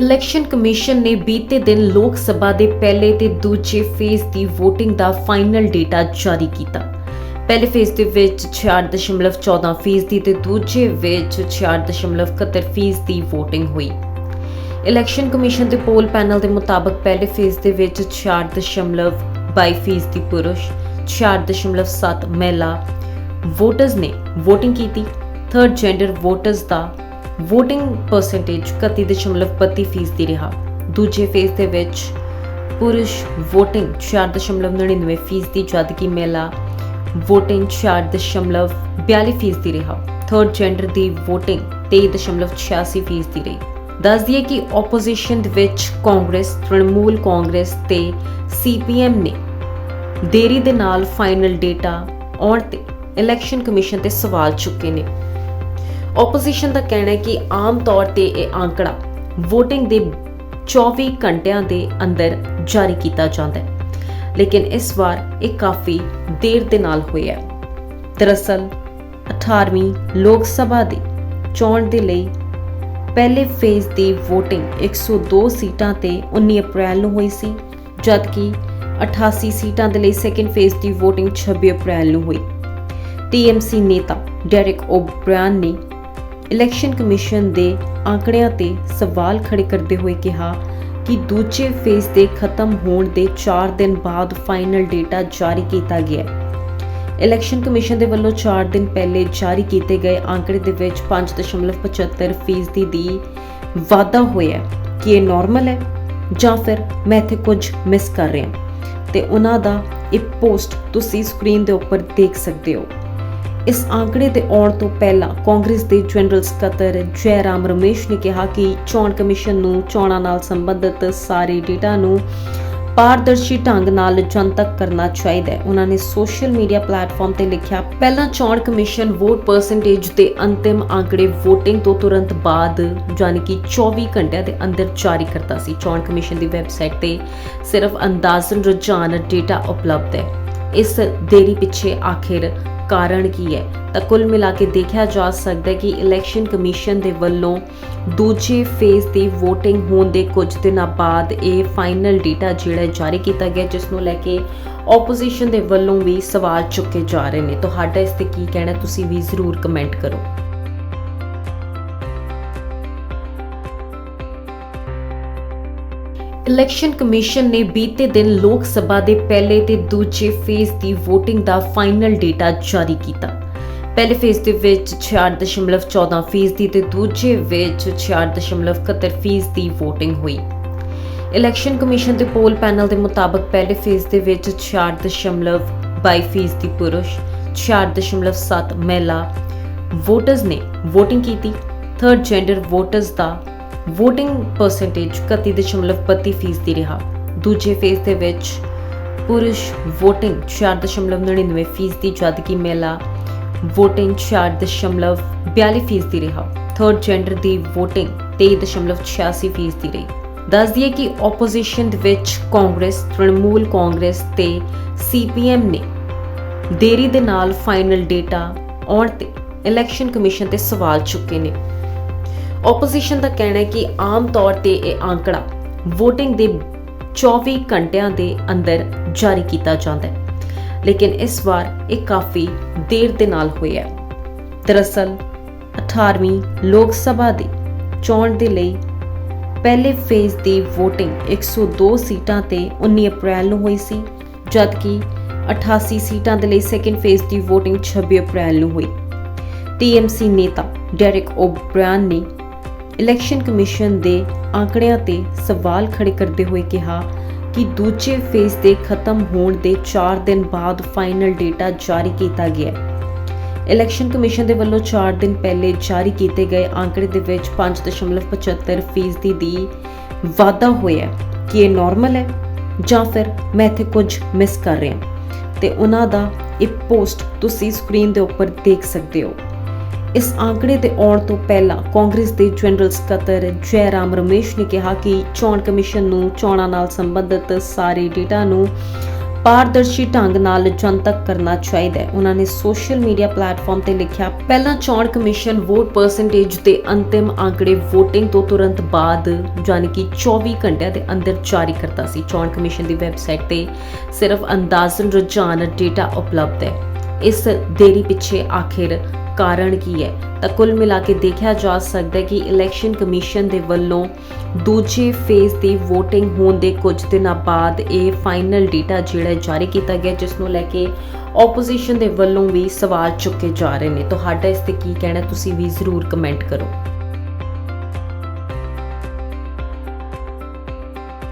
Election commission ਨੇ ਬੀਤੇ ਦਿਨ ਲੋਕ ਸਭਾ ਦੇ ਪਹਿਲੇ ਤੇ ਦੂਜੇ ਫੇਜ਼ ਦੀ VOTING ਦਾ ਫਾਈਨਲ ਡੇਟਾ ਜਾਰੀ ਕੀਤਾ। ਪਹਿਲੇ ਫੇਜ਼ ਦੇ ਵਿੱਚ 66.14% ਫੀਸਦੀ ਤੇ ਦੂਜੇ ਵਿੱਚ 66.71% ਫੀਸਦੀ VOTING ਹੋਈ। ਇਲੈਕਸ਼ਨ ਕਮਿਸ਼ਨ ਦੇ ਪੋਲ ਪੈਨਲ ਦੇ ਮੁਤਾਬਕ ਪਹਿਲੇ ਫੇਜ਼ ਦੇ ਵਿੱਚ 66.22% ਫੀਸਦੀ ਪੁਰਸ਼ 66.7 ਮਹਿਲਾ ਵੋਟਰਸ ਨੇ VOTING ਕੀਤੀ। ਥਰਡ ਜੈਂਡਰ ਵੋਟਰਸ ਦਾ VOTING ਪਰਸੈਂਟੇਜ 31.32% ਫੀਸਦੀ ਰਿਹਾ। ਦੂਜੇ ਫੇਜ਼ ਦੇ ਵਿੱਚ ਪੁਰਸ਼ VOTING 4.99% ਫੀਸਦੀ ਜਦਕਿ ਮਹਿਲਾ VOTING 4.42% ਫੀਸਦੀ ਰਿਹਾ। ਥਰਡ ਜੈਂਡਰ ਦੀ VOTING 23.86% ਫੀਸਦੀ ਰਹੀ। ਦੱਸ ਦਈਏ ਕਿ ਆਪੋਜੀਸ਼ਨ ਦੇ ਵਿੱਚ ਕਾਂਗਰਸ, ਤ੍ਰਿਣਮੂਲ ਕਾਂਗਰਸ ਤੇ ਸੀਪੀਐਮ ਨੇ ਦੇਰੀ ਦੇ ਨਾਲ ਫਾਈਨਲ ਡੇਟਾ ਆਉਣ ਤੇ ਇਲੈਕਸ਼ਨ ਕਮਿਸ਼ਨ ਤੇ ਸਵਾਲ ਚੁੱਕੇ ਨੇ। ਆਪੋਜੀਸ਼ਨ ਦਾ ਕਹਿਣਾ ਹੈ ਕਿ ਆਮ ਤੌਰ ਤੇ ਇਹ ਆંકੜਾ VOTING ਦੇ 24 ਘੰਟਿਆਂ ਦੇ ਅੰਦਰ ਜਾਰੀ ਕੀਤਾ ਜਾਂਦਾ ਹੈ। ਲੇਕਿਨ ਇਸ ਵਾਰ ਇਹ ਕਾਫੀ ਦੇਰ ਦੇ ਨਾਲ ਹੋਇਆ ਹੈ। ਦਰਅਸਲ 18ਵੀਂ ਲੋਕ ਸਭਾ ਦੀ ਚੋਣ ਦੇ ਲਈ ਪਹਿਲੇ ਫੇਜ਼ ਦੀ VOTING 102 ਸੀਟਾਂ ਤੇ 19 ਅਪ੍ਰੈਲ ਨੂੰ ਹੋਈ ਸੀ, ਜਦਕਿ 88 ਸੀਟਾਂ ਦੇ ਲਈ ਸੈਕੰਡ ਫੇਜ਼ ਦੀ VOTING 26 ਅਪ੍ਰੈਲ ਨੂੰ ਹੋਈ। TMC ਨੇਤਾ ਡੈਰਿਕ ਓਬਰਾਨ ਨੇ ਇਲੈਕਸ਼ਨ ਕਮਿਸ਼ਨ ਦੇ ਆંકੜਿਆਂ ਤੇ ਸਵਾਲ ਖੜੇ ਕਰਦੇ ਹੋਏ ਕਿਹਾ ਕਿ ਦੂਜੇ ਫੇਸ ਦੇ ਖਤਮ ਹੋਣ ਦੇ 4 ਦਿਨ ਬਾਅਦ ਫਾਈਨਲ ਡੇਟਾ ਜਾਰੀ ਕੀਤਾ ਗਿਆ ਹੈ। ਇਲੈਕਸ਼ਨ ਕਮਿਸ਼ਨ ਦੇ ਵੱਲੋਂ 4 ਦਿਨ ਪਹਿਲੇ ਜਾਰੀ ਕੀਤੇ ਗਏ ਆંકੜੇ ਦੇ ਵਿੱਚ 5.75% ਫੀਸਦੀ ਦੀ ਵਾਧਾ ਹੋਇਆ ਕਿ ਇਹ ਨਾਰਮਲ ਹੈ ਜਾਂ ਫਿਰ ਮੈਂ ਇੱਥੇ ਕੁਝ ਮਿਸ ਕਰ ਰਿਹਾ ਤੇ ਉਹਨਾਂ ਦਾ ਇਹ ਪੋਸਟ ਤੁਸੀਂ ਸਕਰੀਨ ਦੇ ਉੱਪਰ ਦੇਖ ਸਕਦੇ ਹੋ। ਇਸ ਆંકੜੇ ਦੇ ਆਉਣ ਤੋਂ ਪਹਿਲਾਂ ਕਾਂਗਰਸ ਦੇ ਜਨਰਲ ਸਕੱਤਰ ਜੈ ਰਾਮ ਰਮੇਸ਼ ਨੇ ਕਿਹਾ ਕਿ ਚੋਣ ਕਮਿਸ਼ਨ ਨੂੰ ਚੋਣਾਂ ਨਾਲ ਸੰਬੰਧਿਤ ਸਾਰੇ ਡੇਟਾ ਨੂੰ ਪਾਰਦਰਸ਼ੀ ਢੰਗ ਨਾਲ ਜਨਤਕ ਕਰਨਾ ਚਾਹੀਦਾ ਹੈ। ਉਹਨਾਂ ਨੇ ਸੋਸ਼ਲ ਮੀਡੀਆ ਪਲੇਟਫਾਰਮ ਤੇ ਲਿਖਿਆ, ਪਹਿਲਾਂ ਚੋਣ ਕਮਿਸ਼ਨ ਵੋਟ ਪਰਸੈਂਟੇਜ ਦੇ ਅੰਤਿਮ ਆંકੜੇ VOTING ਤੋਂ ਤੁਰੰਤ ਬਾਅਦ ਯਾਨੀ ਕਿ 24 ਘੰਟਿਆਂ ਦੇ ਅੰਦਰ ਜਾਰੀ ਕਰਦਾ ਸੀ। ਚੋਣ ਕਮਿਸ਼ਨ ਦੀ ਵੈਬਸਾਈਟ ਤੇ ਸਿਰਫ ਅੰਦਾਜ਼ਨ ਰੁਝਾਨ ਡੇਟਾ ਉਪਲਬਧ ਹੈ। ਇਸ ਦੇਰੀ ਪਿੱਛੇ ਆਖਿਰ ਕਾਰਨ ਕੀ ਹੈ? ਤਾਂ ਕੁੱਲ ਮਿਲਾ ਕੇ ਦੇਖਿਆ ਜਾ ਸਕਦਾ ਹੈ ਕਿ ਇਲੈਕਸ਼ਨ ਕਮਿਸ਼ਨ ਦੇ ਵੱਲੋਂ ਦੂਜੇ ਫੇਜ਼ ਦੀ VOTING ਹੋਣ ਦੇ ਕੁਝ ਦਿਨਾਂ ਬਾਅਦ ਇਹ ਫਾਈਨਲ ਡੇਟਾ ਜਿਹੜਾ ਜਾਰੀ ਕੀਤਾ ਗਿਆ, ਜਿਸ ਨੂੰ ਲੈ ਕੇ ਆਪੋਜੀਸ਼ਨ ਦੇ ਵੱਲੋਂ ਵੀ ਸਵਾਲ ਚੁੱਕੇ ਜਾ ਰਹੇ ਨੇ। ਤੁਹਾਡਾ ਇਸ ਤੇ ਕੀ ਕਹਿਣਾ ਤੁਸੀਂ ਵੀ ਜ਼ਰੂਰ ਕਮੈਂਟ ਕਰੋ। ਇਲੈਕਸ਼ਨ ਕਮਿਸ਼ਨ ਨੇ ਬੀਤੇ ਦਿਨ ਲੋਕ ਸਭਾ ਦੇ ਪਹਿਲੇ ਤੇ ਦੂਜੇ ਫੇਜ਼ ਦੀ VOTING ਦਾ ਫਾਈਨਲ ਡੇਟਾ ਜਾਰੀ ਕੀਤਾ। ਪਹਿਲੇ ਫੇਜ਼ ਦੇ ਵਿੱਚ 66.14% ਫੀਸਦੀ ਤੇ ਦੂਜੇ ਵਿੱਚ 66.71% ਫੀਸਦੀ VOTING ਹੋਈ। ਇਲੈਕਸ਼ਨ ਕਮਿਸ਼ਨ ਦੇ ਪੋਲ ਪੈਨਲ ਦੇ ਮੁਤਾਬਕ ਪਹਿਲੇ ਫੇਜ਼ ਦੇ ਵਿੱਚ 66.22% ਫੀਸਦੀ ਪੁਰਸ਼ 66.7 ਮਹਿਲਾ ਵੋਟਰਸ ਨੇ VOTING ਕੀਤੀ। ਥਰਡ ਜੈਂਡਰ ਵੋਟਰਸ ਦਾ VOTING ਪਰਸੈਂਟੇਜ 31.32% ਫੀਸਦੀ ਰਿਹਾ। ਦੂਜੇ ਫੇਜ਼ ਦੇ ਵਿੱਚ ਪੁਰਸ਼ VOTING 4.99% ਫੀਸਦੀ ਜਦਕਿ ਮਹਿਲਾ VOTING 4.42% ਫੀਸਦੀ ਰਿਹਾ। ਥਰਡ ਜੈਂਡਰ ਦੀ VOTING 23.86% ਫੀਸਦੀ ਰਹੀ। ਦੱਸ ਦਈਏ ਕਿ ਆਪੋਜੀਸ਼ਨ ਦੇ ਵਿੱਚ ਕਾਂਗਰਸ, ਤ੍ਰਿਣਮੂਲ ਕਾਂਗਰਸ ਤੇ ਸੀਪੀਐਮ ਨੇ ਦੇਰੀ ਦੇ ਨਾਲ ਫਾਈਨਲ ਡੇਟਾ ਆਉਣ ਤੇ ਇਲੈਕਸ਼ਨ ਕਮਿਸ਼ਨ ਤੇ ਸਵਾਲ ਚੁੱਕੇ ਨੇ। ਆਪੋਜੀਸ਼ਨ ਦਾ ਕਹਿਣਾ ਹੈ ਕਿ ਆਮ ਤੌਰ ਤੇ ਇਹ ਆંકੜਾ VOTING ਦੇ 24 ਘੰਟਿਆਂ ਦੇ ਅੰਦਰ ਜਾਰੀ ਕੀਤਾ ਜਾਂਦਾ ਹੈ। ਲੇਕਿਨ ਇਸ ਵਾਰ ਇਹ ਕਾਫੀ ਦੇਰ ਦੇ ਨਾਲ ਹੋਇਆ ਹੈ। ਦਰਅਸਲ 18ਵੀਂ ਲੋਕ ਸਭਾ ਦੀ ਚੋਣ ਦੇ ਲਈ ਪਹਿਲੇ ਫੇਜ਼ ਦੀ VOTING 102 ਸੀਟਾਂ ਤੇ 19 ਅਪ੍ਰੈਲ ਨੂੰ ਹੋਈ ਸੀ, ਜਦਕਿ 88 ਸੀਟਾਂ ਦੇ ਲਈ ਸੈਕੰਡ ਫੇਜ਼ ਦੀ VOTING 26 ਅਪ੍ਰੈਲ ਨੂੰ ਹੋਈ। TMC ਨੇਤਾ ਡੈਰਿਕ ਓਬਰਾਨ ਨੇ ਇਲੈਕਸ਼ਨ ਕਮਿਸ਼ਨ ਦੇ ਆંકੜਿਆਂ ਤੇ ਸਵਾਲ ਖੜੇ ਕਰਦੇ ਹੋਏ ਕਿਹਾ ਕਿ ਦੂਜੇ ਫੇਜ਼ ਦੇ ਖਤਮ ਹੋਣ ਦੇ 4 ਦਿਨ ਬਾਅਦ ਫਾਈਨਲ ਡੇਟਾ ਜਾਰੀ ਕੀਤਾ ਗਿਆ ਹੈ। ਇਲੈਕਸ਼ਨ ਕਮਿਸ਼ਨ ਦੇ ਵੱਲੋਂ 4 ਦਿਨ ਪਹਿਲੇ ਜਾਰੀ ਕੀਤੇ ਗਏ ਆંકੜੇ ਦੇ ਵਿੱਚ 5.75% ਫੀਸਦੀ ਦੀ ਵਾਧਾ ਹੋਇਆ ਕਿ ਇਹ ਨਾਰਮਲ ਹੈ ਜਾਂ ਫਿਰ ਮੈਂ ਇੱਥੇ ਕੁਝ ਮਿਸ ਕਰ ਰਿਹਾ ਤੇ ਉਹਨਾਂ ਦਾ ਇਹ ਪੋਸਟ ਤੁਸੀਂ ਸਕਰੀਨ ਦੇ ਉੱਪਰ ਦੇਖ ਸਕਦੇ ਹੋ। ਇਸ ਆંકੜੇ ਦੇ ਆਉਣ ਤੋਂ ਪਹਿਲਾਂ ਕਾਂਗਰਸ ਦੇ ਜਨਰਲ ਸਕੱਤਰ ਜੈ ਰਮੇਸ਼ ਨੇ ਕਿਹਾ ਕਿ ਚੋਣ ਕਮਿਸ਼ਨ ਨੂੰ ਚੋਣਾਂ ਨਾਲ ਸੰਬੰਧਿਤ ਸਾਰੇ ਡੇਟਾ ਨੂੰ ਪਾਰਦਰਸ਼ੀ ਢੰਗ ਨਾਲ ਜਨਤਕ ਕਰਨਾ ਚਾਹੀਦਾ ਹੈ। ਉਹਨਾਂ ਨੇ ਸੋਸ਼ਲ ਮੀਡੀਆ ਪਲੇਟਫਾਰਮ ਤੇ ਲਿਖਿਆ, ਪਹਿਲਾਂ ਚੋਣ ਕਮਿਸ਼ਨ ਵੋਟ ਪਰਸੈਂਟੇਜ ਦੇ ਅੰਤਿਮ ਅੰਕੜੇ VOTING ਤੋਂ ਤੁਰੰਤ ਬਾਅਦ, ਯਾਨੀ ਕਿ 24 ਘੰਟਿਆਂ ਦੇ ਅੰਦਰ ਜਾਰੀ ਕਰਦਾ ਸੀ। ਚੋਣ ਕਮਿਸ਼ਨ ਦੀ ਵੈਬਸਾਈਟ ਤੇ ਸਿਰਫ ਅੰਦਾਜ਼ਨ ਰੁਝਾਨ ਡੇਟਾ ਉਪਲਬਧ ਹੈ। ਇਸ ਦੇਰੀ ਪਿੱਛੇ ਆਖਿਰ ਕਾਰਨ ਕੀ ਹੈ? ਤਾਂ ਕੁੱਲ ਮਿਲਾ ਕੇ ਦੇਖਿਆ ਜਾ ਸਕਦਾ ਹੈ ਕਿ ਇਲੈਕਸ਼ਨ ਕਮਿਸ਼ਨ ਦੇ ਵੱਲੋਂ ਦੂਜੇ ਫੇਜ਼ ਦੀ VOTING ਹੋਣ ਦੇ ਕੁਝ ਦਿਨਾਂ ਬਾਅਦ ਇਹ ਫਾਈਨਲ ਡੇਟਾ ਜਿਹੜਾ ਜਾਰੀ ਕੀਤਾ ਗਿਆ, ਜਿਸ ਨੂੰ ਲੈ ਕੇ ਆਪੋਜੀਸ਼ਨ ਦੇ ਵੱਲੋਂ ਵੀ ਸਵਾਲ ਚੁੱਕੇ ਜਾ ਰਹੇ ਨੇ। ਤੁਹਾਡਾ ਇਸ ਤੇ ਕੀ ਕਹਿਣਾ ਤੁਸੀਂ ਵੀ ਜ਼ਰੂਰ ਕਮੈਂਟ ਕਰੋ।